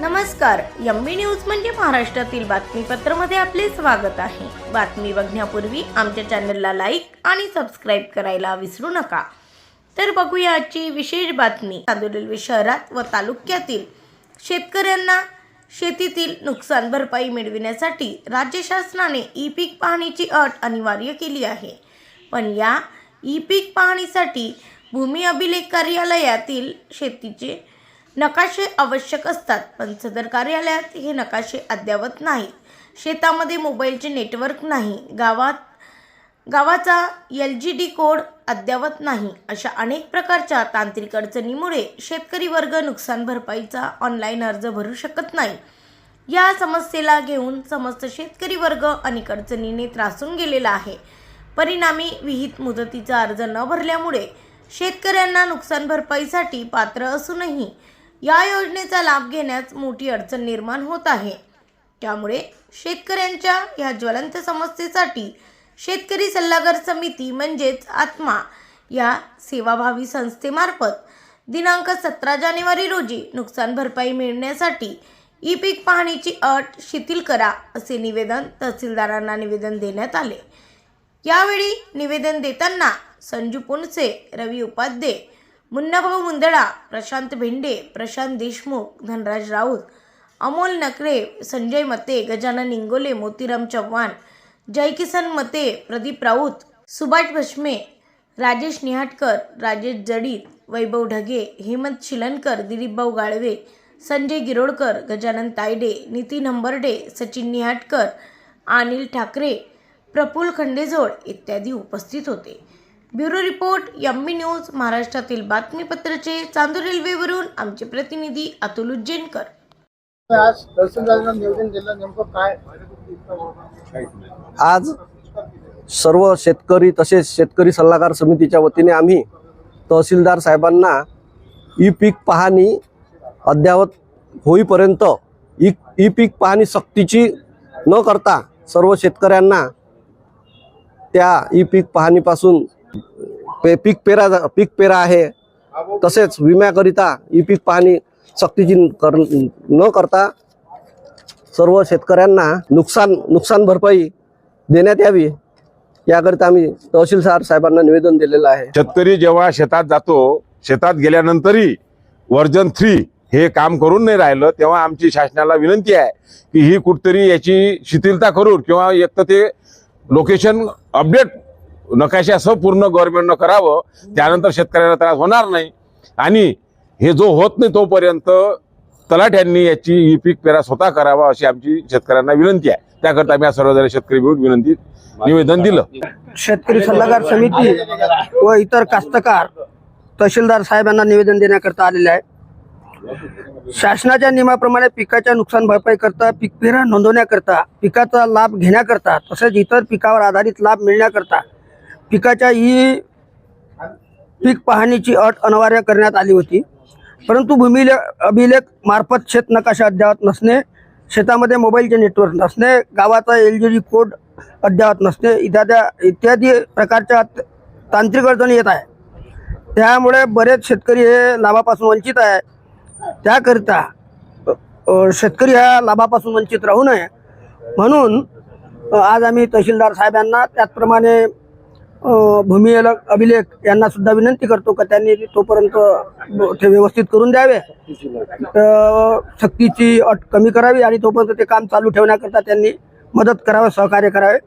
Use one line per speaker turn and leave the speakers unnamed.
नमस्कार यम्बी न्यूज म्हणजे महाराष्ट्रातील बातमीपत्रामध्ये आपले स्वागत आहे. बातमी बघण्यापूर्वी आमच्या चॅनलला लाईक आणि सबस्क्राईब करायला विसरू नका. तर बघूया आजची विशेष बातमी. चांदूर शहरात व तालुक्यातील शेतकऱ्यांना शेतीतील नुकसान भरपाई मिळविण्यासाठी राज्य शासनाने ई पीक पाहणीची अट अनिवार्य केली आहे. पण या ई पीक पाहणीसाठी भूमी अभिलेख कार्यालयातील शेतीचे नकाशे आवश्यक असतात. पण सदर कार्यालयात हे नकाशे अद्ययावत नाहीत शेतामध्ये मोबाईलचे नेटवर्क नाही. गावात गावाचा एल जी डी कोड अद्ययावत नाही. अशा अनेक प्रकारच्या तांत्रिक अडचणीमुळे शेतकरी वर्ग नुकसान भरपाईचा ऑनलाईन अर्ज भरू शकत नाही. या समस्येला घेऊन समस्त शेतकरी वर्ग अनेक अडचणीने त्रासून गेलेला आहे. परिणामी विहित मुदतीचा अर्ज न भरल्यामुळे शेतकऱ्यांना नुकसान भरपाईसाठी पात्र असूनही या योजनेचा लाभ घेण्यास मोठी अडचण निर्माण होत आहे. त्यामुळे शेतकऱ्यांच्या या ज्वलंत समस्येसाठी शेतकरी सल्लागार समिती म्हणजेच आत्मा या सेवाभावी संस्थेमार्फत दिनांक सतरा जानेवारी रोजी नुकसान भरपाई मिळण्यासाठी ई पीक पाहणीची अट शिथिल करा असे निवेदन तहसीलदारांना निवेदन देण्यात आले. यावेळी निवेदन देताना संजू पुणसे रवी उपाध्ये मुन्नाभाऊ मुंदडा प्रशांत भेंडे प्रशांत देशमुख धनराज राऊत अमोल नकरे संजय मते गजानन इंगोले मोतीराम चव्हाण जयकिसन मते प्रदीप राऊत सुभाष भस्मे राजेश निहाटकर राजेश जडीत वैभव ढगे हेमंत शिलनकर दिलीपभाऊ गाळवे संजय गिरोडकर गजानन तायडे नितीन हंबर्डे सचिन निहाटकर अनिल ठाकरे प्रफुल खंडेजोड इत्यादी उपस्थित होते. ब्युरो रिपोर्ट एम्बी न्यूज महाराष्ट्रातील बातमीपत्राचे चांदूर रेल्वेवरून आमचे प्रतिनिधी अतुल उज्जैनकर.
आज नियोजन नेमकं काय?
आज सर्व शेतकरी तसेच शेतकरी सल्लागार समितीच्या वतीने आम्ही तहसीलदार साहेबांना ई पीक पाहणी अद्ययावत होईपर्यंत ई ई पीक पाहणी सक्तीची न करता सर्व शेतकऱ्यांना त्या ई पीक पाहणीपासून पे पीक पेरा पीक पेरा आहे. तसेच विम्याकरिता ई पीक पाहणी सक्तीची कर न करता सर्व शेतकऱ्यांना नुकसान नुकसान भरपाई देण्यात यावी. याकरिता आम्ही तहसीलदार साहेबांना निवेदन दिलेलं आहे.
शेतकरी जेव्हा शेतात जातो शेतात गेल्यानंतरही वर्जन थ्री हे काम करून नाही राहिलं तेव्हा आमची शासनाला विनंती आहे की ही कुठतरी याची शिथिलता करून किंवा एक तर ते लोकेशन अपडेट नकाशासह पूर्ण गव्हर्नमेंटनं करावं त्यानंतर शेतकऱ्यांना त्रास होणार नाही. आणि हे जो होत नाही तोपर्यंत तलाठ्यांनी याची ही पीक पेरा स्वतः करावा अशी आमची शेतकऱ्यांना विनंती आहे. त्याकरता आम्ही सर्वजण शेतकरी मिळून विनंती निवेदन दिलं.
शेतकरी सल्लागार समिती व इतर कास्तकार तहसीलदार साहेबांना निवेदन देण्याकरता आलेले आहे. शासनाच्या नियमाप्रमाणे पिकाच्या नुकसान भरपाई करता पीक पेरा नोंदवण्याकरता पिकाचा लाभ घेण्याकरता तसेच इतर पिकावर आधारित लाभ मिळण्याकरता पिकाच्या ही पीक पाहणीची अट अनिवार्य करण्यात आली होती. परंतु भूमिले अभिलेख मार्फत शेत नकाशा अद्ययावत नसणे शेतामध्ये मोबाईलचे नेटवर्क नसणे गावाचा एल जी डी कोड अद्ययावत नसणे इत्याद्या इत्यादी प्रकारच्या तांत्रिक अडचणी येत आहे. त्यामुळे बरेच शेतकरी हे लाभापासून वंचित आहे. त्याकरिता शेतकरी ह्या लाभापासून वंचित राहू नये. म्हणून आज आम्ही तहसीलदार साहेबांना त्याचप्रमाणे भूमी अभिलेख यांना सुद्धा विनंती करतो का त्यांनी तोपर्यंत ते व्यवस्थित करून द्यावे? सक्तीची अट कमी करावी आणि तोपर्यंत ते काम चालू ठेवण्याकरता त्यांनी मदत करावे सहकार्य करावे.